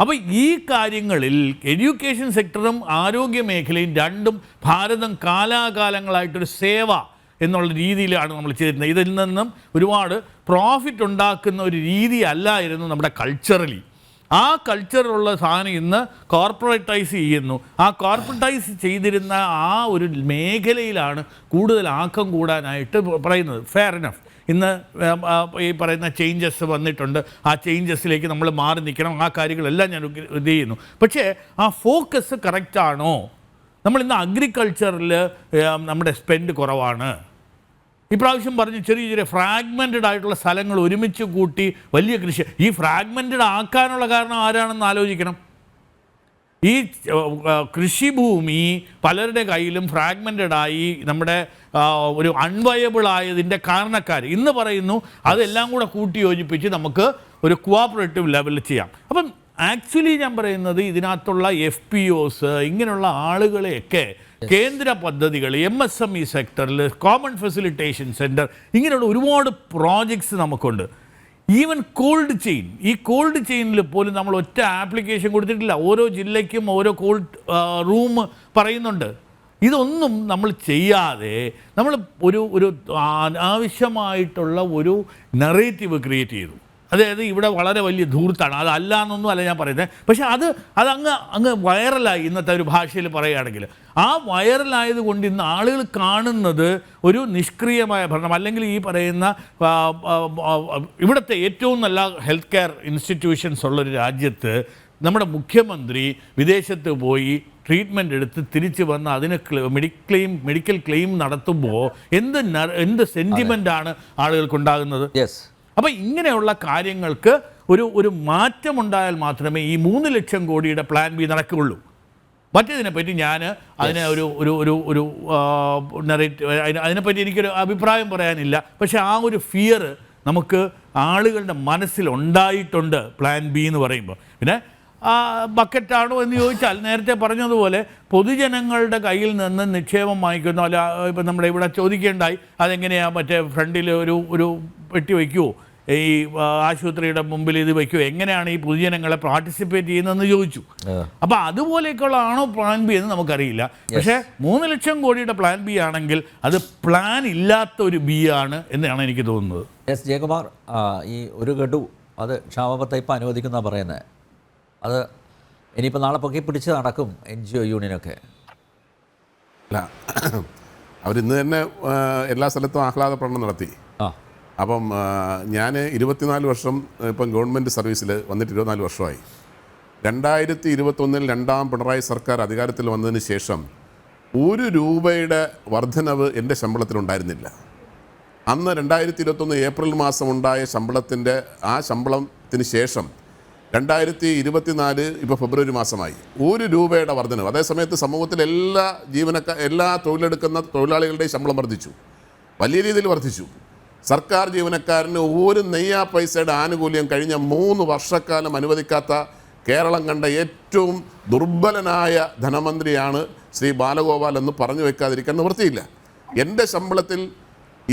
അപ്പോൾ ഈ കാര്യങ്ങളിൽ എഡ്യൂക്കേഷൻ സെക്ടറും ആരോഗ്യ മേഖലയും രണ്ടും ഭാരതം കാലാകാലങ്ങളായിട്ടൊരു സേവ എന്നുള്ള രീതിയിലാണ് നമ്മൾ ചെയ്തിരുന്നത്. ഇതിൽ നിന്നും ഒരുപാട് പ്രോഫിറ്റ് ഉണ്ടാക്കുന്ന ഒരു രീതി അല്ലായിരുന്നു നമ്മുടെ കൾച്ചറലി ആ കൾച്ചറുള്ള സാധനം ഇന്ന് കോർപ്പറേറ്റൈസ് ചെയ്യുന്നു. ആ കോർപ്പറേറ്റൈസ് ചെയ്തിരുന്ന ആ ഒരു മേഖലയിലാണ് കൂടുതൽ ആക്കം കൂടാനായിട്ട് പറയുന്നത്. ഫെയർ ഇനഫ് ഇന്ന് ഈ പറയുന്ന ചേഞ്ചസ് വന്നിട്ടുണ്ട്. ആ ചേഞ്ചസിലേക്ക് നമ്മൾ മാറി നിൽക്കണം. ആ കാര്യങ്ങളെല്ലാം ഞാൻ ഇത് ചെയ്യുന്നു. പക്ഷേ ആ ഫോക്കസ് കറക്റ്റാണോ നമ്മൾ ഇന്ന് അഗ്രികൾച്ചറിൽ നമ്മുടെ സ്പെൻഡ് കുറവാണ്. ഇപ്രാവശ്യം പറഞ്ഞു ചെറിയ ചെറിയ ഫ്രാഗ്മെന്റഡ് ആയിട്ടുള്ള സ്ഥലങ്ങൾ ഒരുമിച്ച് കൂട്ടി വലിയ കൃഷി. ഈ ഫ്രാഗ്മെന്റഡ് ആക്കാനുള്ള കാരണം ആരാണെന്ന് ആലോചിക്കണം. ഈ കൃഷിഭൂമി പലരുടെ കയ്യിലും ഫ്രാഗ്മെന്റഡ് ആയി നമ്മുടെ ഒരു അൺവയബിൾ ആയതിന്റെ കാരണക്കാർ ഇന്ന് പറയുന്നു അതെല്ലാം കൂടെ കൂട്ടി യോജിപ്പിച്ച് നമുക്ക് ഒരു കോപ്പറേറ്റീവ് ലെവലിൽ ചെയ്യാം. അപ്പം ആക്ച്വലി ഞാൻ പറയുന്നത് ഇതിനകത്തുള്ള എഫ് പി ഒസ് ഇങ്ങനെയുള്ള ആളുകളെയൊക്കെ കേന്ദ്ര പദ്ധതികൾ എം എസ് എം ഇ സെക്ടറിൽ കോമൺ ഫെസിലിറ്റേഷൻ സെന്റർ ഇങ്ങനെയുള്ള ഒരുപാട് പ്രോജക്ട്സ് നമുക്കുണ്ട്. ഈവൻ കോൾഡ് ചെയിൻ ഈ കോൾഡ് ചെയിനിൽ പോലും നമ്മൾ ഒറ്റ ആപ്ലിക്കേഷൻ കൊടുത്തിട്ടില്ല. ഓരോ ജില്ലയ്ക്കും ഓരോ കോൾഡ് റൂം പറയുന്നുണ്ട്. ഇതൊന്നും നമ്മൾ ചെയ്യാതെ നമ്മൾ ഒരു ഒരു ആവശ്യമായിട്ടുള്ള ഒരു നെറേറ്റീവ് ക്രിയേറ്റ് ചെയ്തു. അതായത് ഇവിടെ വളരെ വലിയ ധൂർത്താണ്. അതല്ല എന്നൊന്നും അല്ല ഞാൻ പറയുന്നത് പക്ഷേ അത് അതങ്ങ് അങ്ങ് വൈറലായി ഇന്നത്തെ ഒരു ഭാഷയിൽ പറയുകയാണെങ്കിൽ. ആ വൈറലായത് കൊണ്ട് ഇന്ന് ആളുകൾ കാണുന്നത് ഒരു നിഷ്ക്രിയമായ ഭരണം അല്ലെങ്കിൽ ഈ പറയുന്ന ഇവിടുത്തെ ഏറ്റവും നല്ല ഹെൽത്ത് കെയർ ഇൻസ്റ്റിറ്റ്യൂഷൻസ് ഉള്ളൊരു രാജ്യത്ത് നമ്മുടെ മുഖ്യമന്ത്രി വിദേശത്ത് പോയി ട്രീറ്റ്മെന്റ് എടുത്ത് തിരിച്ച് വന്ന് അതിന് മെഡിക്ലെയിം മെഡിക്കൽ ക്ലെയിം നടത്തുമ്പോൾ എന്ത് എന്ത് സെന്റിമെന്റാണ് ആളുകൾക്കുണ്ടാകുന്നത് യെസ് അപ്പോൾ ഇങ്ങനെയുള്ള കാര്യങ്ങൾക്ക് ഒരു ഒരു മാറ്റമുണ്ടായാൽ മാത്രമേ ഈ മൂന്ന് ലക്ഷം കോടിയുടെ പ്ലാൻ ബി നടക്കുകയുള്ളൂ. മറ്റേതിനെപ്പറ്റി ഞാൻ അതിനെ ഒരു ഒരു ഒരു ഒരു നെറേറ്റ് അതിനെപ്പറ്റി എനിക്കൊരു അഭിപ്രായം പറയാനില്ല. പക്ഷേ ആ ഒരു ഫിയർ നമുക്ക് ആളുകളുടെ മനസ്സിൽ ഉണ്ടായിട്ടുണ്ട് പ്ലാൻ ബി എന്ന് പറയുമ്പോൾ. പിന്നെ ആ, ബക്കറ്റാണോ എന്ന് ചോദിച്ചാൽ നേരത്തെ പറഞ്ഞതുപോലെ പൊതുജനങ്ങളുടെ കയ്യിൽ നിന്ന് നിക്ഷേപം വാങ്ങിക്കുന്നു അല്ല ഇപ്പം നമ്മുടെ ഇവിടെ ചോദിക്കേണ്ടായി അതെങ്ങനെയാണ് മറ്റേ ഫ്രണ്ടിൽ ഒരു ഒരു പെട്ടി വയ്ക്കുമോ ഈ ആശുപത്രിയുടെ മുമ്പിൽ ഇത് വയ്ക്കുമോ എങ്ങനെയാണ് ഈ പൊതുജനങ്ങളെ പാർട്ടിസിപ്പേറ്റ് ചെയ്യുന്നതെന്ന് ചോദിച്ചു. അപ്പോൾ അതുപോലെയൊക്കെയുള്ള ആണോ പ്ലാൻ ബി എന്ന് നമുക്കറിയില്ല. പക്ഷേ മൂന്ന് ലക്ഷം കോടിയുടെ പ്ലാൻ ബി ആണെങ്കിൽ അത് പ്ലാൻ ഇല്ലാത്ത ഒരു ബി ആണ് എന്നാണ് എനിക്ക് തോന്നുന്നത്. എസ് ജയകുമാർ ഈ ഒരു ഗഡു അത് ക്ഷാമപത്തെ ഇപ്പം അനുവദിക്കുന്ന പറയുന്നത് അത് ഇനിയിപ്പോൾ നാളെ പൊക്കി പിടിച്ച് നടക്കും എൻ ജി ഒ യൂണിയനൊക്കെ അല്ല അവരിന്ന് തന്നെ എല്ലാ സ്ഥലത്തും ആഹ്ലാദ പ്രകടനം നടത്തി. അപ്പം ഞാൻ ഇരുപത്തിനാല് വർഷം ഇപ്പം ഗവൺമെന്റ് സർവീസിൽ വന്നിട്ട് ഇരുപത്തിനാല് വർഷമായി. രണ്ടായിരത്തി ഇരുപത്തൊന്നിൽ രണ്ടാം പിണറായി സർക്കാർ അധികാരത്തിൽ വന്നതിന് ശേഷം ഒരു രൂപയുടെ വർധനവ് എന്റെ ശമ്പളത്തിലുണ്ടായിരുന്നില്ല. അന്ന് രണ്ടായിരത്തി ഇരുപത്തൊന്ന് ഏപ്രിൽ മാസം ഉണ്ടായ ശമ്പളത്തിന്റെ ആ ശമ്പളത്തിന് ശേഷം രണ്ടായിരത്തി ഇരുപത്തിനാല് ഇപ്പോൾ ഫെബ്രുവരി മാസമായി. ഒരു രൂപയുടെ വർധനവ്. അതേസമയത്ത് സമൂഹത്തിൽ എല്ലാ ജീവനക്കാർ എല്ലാ തൊഴിലെടുക്കുന്ന തൊഴിലാളികളുടെയും ശമ്പളം വർദ്ധിച്ചു. വലിയ രീതിയിൽ വർദ്ധിച്ചു. സർക്കാർ ജീവനക്കാരന് ഒരു നെയ്യാ പൈസയുടെ ആനുകൂല്യം കഴിഞ്ഞ മൂന്ന് വർഷക്കാലം അനുവദിക്കാത്ത കേരളം കണ്ട ഏറ്റവും ദുർബലനായ ധനമന്ത്രിയാണ് ശ്രീ ബാലഗോപാൽ എന്ന് പറഞ്ഞു വെക്കാതിരിക്കാൻ നിവൃത്തിയില്ല. എന്റെ ശമ്പളത്തിൽ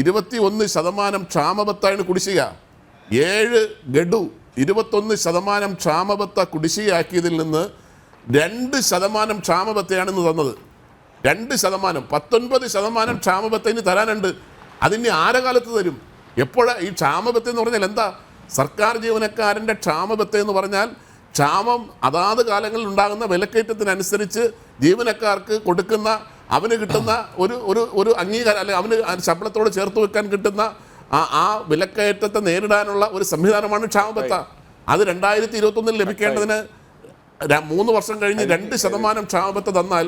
ഇരുപത്തി ഒന്ന് ശതമാനം ക്ഷാമബത്താണ് കുടിശ്ശിക. ഏഴ് ഗഡു ഇരുപത്തൊന്ന് ശതമാനം ക്ഷാമബത്ത കുടിശ്ശികയാക്കിയതിൽ നിന്ന് രണ്ട് ശതമാനം ക്ഷാമബത്തയാണ് ഇന്ന് തന്നത്. രണ്ട് ശതമാനം പത്തൊൻപത് ശതമാനം ക്ഷാമബത്ത ഇനി തരാനുണ്ട്. അതിന് ആരകാലത്ത് തരും? എപ്പോഴാണ് ഈ ക്ഷാമബത്തെ എന്ന് പറഞ്ഞാൽ എന്താ? സർക്കാർ ജീവനക്കാരന്റെ ക്ഷാമബത്തെ എന്ന് പറഞ്ഞാൽ ക്ഷാമം അതാത് കാലങ്ങളിൽ ഉണ്ടാകുന്ന വിലക്കയറ്റത്തിനനുസരിച്ച് ജീവനക്കാർക്ക് കൊടുക്കുന്ന അവന് കിട്ടുന്ന ഒരു ഒരു ഒരു അംഗീകാരം അല്ലെങ്കിൽ അവന് ശമ്പളത്തോട് ചേർത്ത് വെക്കാൻ കിട്ടുന്ന ആ ആ വിലക്കയറ്റത്തെ നേരിടാനുള്ള ഒരു സംവിധാനമാണ് ക്ഷാമബത്ത. അത് രണ്ടായിരത്തി ഇരുപത്തൊന്നിൽ ലഭിക്കേണ്ടതിന് മൂന്ന് വർഷം കഴിഞ്ഞ് രണ്ട് ശതമാനം ക്ഷാമബത്ത തന്നാൽ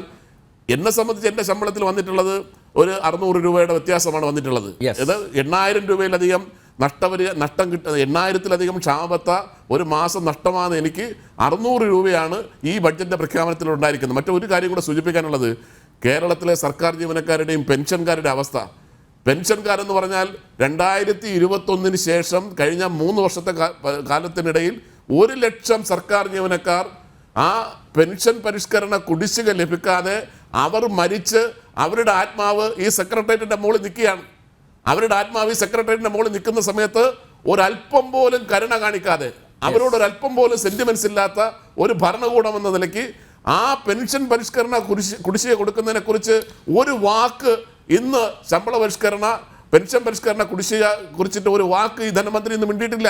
എന്നെ സംബന്ധിച്ച് എന്റെ ശമ്പളത്തിൽ വന്നിട്ടുള്ളത് ഒരു അറുന്നൂറ് രൂപയുടെ വ്യത്യാസമാണ് വന്നിട്ടുള്ളത്. ഇത് എണ്ണായിരം രൂപയിലധികം നഷ്ടപരി നഷ്ടം കിട്ടുന്നത് എണ്ണായിരത്തിലധികം ക്ഷാമബത്ത ഒരു മാസം നഷ്ടമാണ് എനിക്ക് അറുന്നൂറ് രൂപയാണ് ഈ ബഡ്ജറ്റിന്റെ പ്രഖ്യാപനത്തിൽ ഉണ്ടായിരിക്കുന്നത്. മറ്റൊരു കാര്യം കൂടെ സൂചിപ്പിക്കാനുള്ളത് കേരളത്തിലെ സർക്കാർ ജീവനക്കാരുടെയും പെൻഷൻകാരുടെ അവസ്ഥ. പെൻഷൻകാരെന്ന് പറഞ്ഞാൽ രണ്ടായിരത്തി ഇരുപത്തൊന്നിന് ശേഷം കഴിഞ്ഞ മൂന്ന് വർഷത്തെ കാലത്തിനിടയിൽ ഒരു ലക്ഷം സർക്കാർ ജീവനക്കാർ ആ പെൻഷൻ പരിഷ്കരണ കുടിശ്ശിക ലഭിക്കാതെ അവർ മരിച്ച് അവരുടെ ആത്മാവ് ഈ സെക്രട്ടേറിയറ്റിന്റെ മുകളിൽ നിൽക്കുകയാണ്. അവരുടെ ആത്മാവ് ഈ സെക്രട്ടേറിയറ്റിന്റെ മുകളിൽ നിൽക്കുന്ന സമയത്ത് ഒരല്പം പോലും കരുണ കാണിക്കാതെ അവരോട് ഒരല്പം പോലും സെന്റിമെന്റ്സ് ഇല്ലാത്ത ഒരു ഭരണകൂടം എന്ന നിലയ്ക്ക് ആ പെൻഷൻ പരിഷ്കരണ കുടിശ്ശി കുടിശ്ശിക കൊടുക്കുന്നതിനെ കുറിച്ച് ഒരു വാക്ക് ഇന്ന് ശമ്പള പരിഷ്കരണ പെൻഷൻ പരിഷ്കരണ കുടിശ്ശിക കുറിച്ചിട്ട് ഒരു വാക്ക് ഈ ധനമന്ത്രി ഇന്ന് മിണ്ടിയിട്ടില്ല.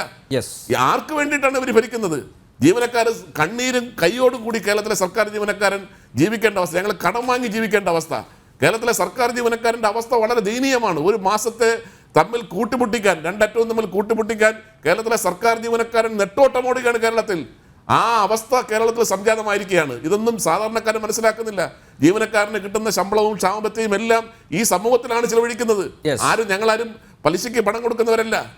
ആർക്ക് വേണ്ടിയിട്ടാണ് ഇവർ ഭരിക്കുന്നത്? ജീവനക്കാർ കണ്ണീരും കൈയോടും കൂടി കേരളത്തിലെ സർക്കാർ ജീവനക്കാരൻ ജീവിക്കേണ്ട അവസ്ഥ ഞങ്ങൾ കടം വാങ്ങി ജീവിക്കേണ്ട അവസ്ഥ. കേരളത്തിലെ സർക്കാർ ജീവനക്കാരന്റെ അവസ്ഥ വളരെ ദയനീയമാണ്. ഒരു മാസത്തെ തമ്മിൽ കൂട്ടുമുട്ടിക്കാൻ രണ്ടറ്റവും തമ്മിൽ കൂട്ടുമുട്ടിക്കാൻ കേരളത്തിലെ സർക്കാർ ജീവനക്കാരൻ നെട്ടോട്ടമോടുകയാണ് കേരളത്തിൽ. ആ അവസ്ഥ കേരളത്തിൽ സംജാതമായിരിക്കുകയാണ്. ഇതൊന്നും സാധാരണക്കാരൻ മനസ്സിലാക്കുന്നില്ല. ജീവനക്കാരന് കിട്ടുന്ന ശമ്പളവും ക്ഷാമത്തെയും എല്ലാം ഈ സമൂഹത്തിലാണ് ചിലവഴിക്കുന്നത്. ആരും ഞങ്ങളാരും പലിശയ്ക്ക് പണം കൊടുക്കുന്നവരല്ല.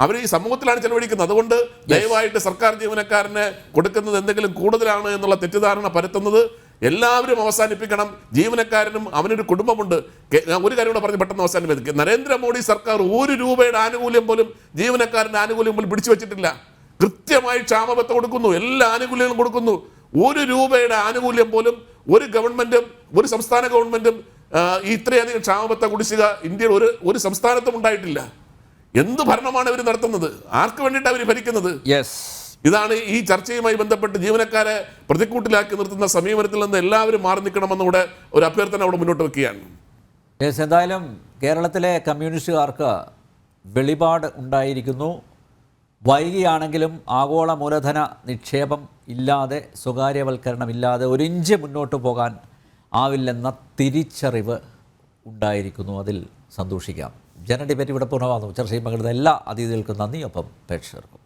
അവർ ഈ സമൂഹത്തിലാണ് ചെലവഴിക്കുന്നത്. അതുകൊണ്ട് ദയവായിട്ട് സർക്കാർ ജീവനക്കാരന് കൊടുക്കുന്നത് എന്തെങ്കിലും കൂടുതലാണ് എന്നുള്ള തെറ്റിദ്ധാരണ പരത്തുന്നത്. എല്ലാവരും അവസാനിപ്പിക്കണം. ജീവനക്കാരനും അവനൊരു കുടുംബമുണ്ട്. ഒരു കാര്യം കൂടെ പറഞ്ഞ് പെട്ടെന്ന് അവസാനിപ്പിക്കും. നരേന്ദ്രമോദി സർക്കാർ ഒരു രൂപയുടെ ആനുകൂല്യം പോലും ജീവനക്കാരന്റെ ആനുകൂല്യം പോലും പിടിച്ചു വെച്ചിട്ടില്ല. കൃത്യമായി ക്ഷാമബത്ത കൊടുക്കുന്നു. എല്ലാ ആനുകൂല്യങ്ങളും കൊടുക്കുന്നു. ഒരു രൂപയുടെ ആനുകൂല്യം പോലും ഒരു ഗവൺമെന്റും ഒരു സംസ്ഥാന ഗവൺമെന്റും ഇത്രയധികം ക്ഷാമബത്ത കുടിശ്ശിക ഇന്ത്യയിൽ ഒരു ഒരു സംസ്ഥാനത്തും ഉണ്ടായിട്ടില്ല. എന്ത് ഭരണമാണ് ഇവർ നടത്തുന്നത്? ആർക്ക് വേണ്ടിയിട്ടാണ് അവർ ഭരിക്കുന്നത്? യെസ് ഇതാണ് ഈ ചർച്ചയുമായി ബന്ധപ്പെട്ട് ജീവനക്കാരെ പ്രതിക്കൂട്ടിലാക്കി നിർത്തുന്ന സമീപനത്തിൽ നിന്ന് എല്ലാവരും മാറി നിൽക്കണമെന്നുകൂടെ ഒരു അഭ്യർത്ഥന അവിടെ മുന്നോട്ട് വെക്കുകയാണ്. എന്തായാലും കേരളത്തിലെ കമ്മ്യൂണിസ്റ്റുകാർക്ക് വെളിപാട് ഉണ്ടായിരിക്കുന്നു. വൈകിയാണെങ്കിലും ആഗോള മൂലധന നിക്ഷേപം ഇല്ലാതെ സ്വകാര്യവൽക്കരണമില്ലാതെ ഒരു ഇഞ്ച് മുന്നോട്ട് പോകാൻ ആവില്ലെന്ന തിരിച്ചറിവ് ഉണ്ടായിരിക്കുന്നു. അതിൽ സന്തോഷിക്കാം. ജനഡിബേറ്റ് ഇവിടെ പൂർണമാകുന്നു ചർച്ച ചെയ്യുമ്പോൾ എല്ലാ അതിഥികൾക്കും നന്ദി ഒപ്പം പ്രേക്ഷകർക്കും.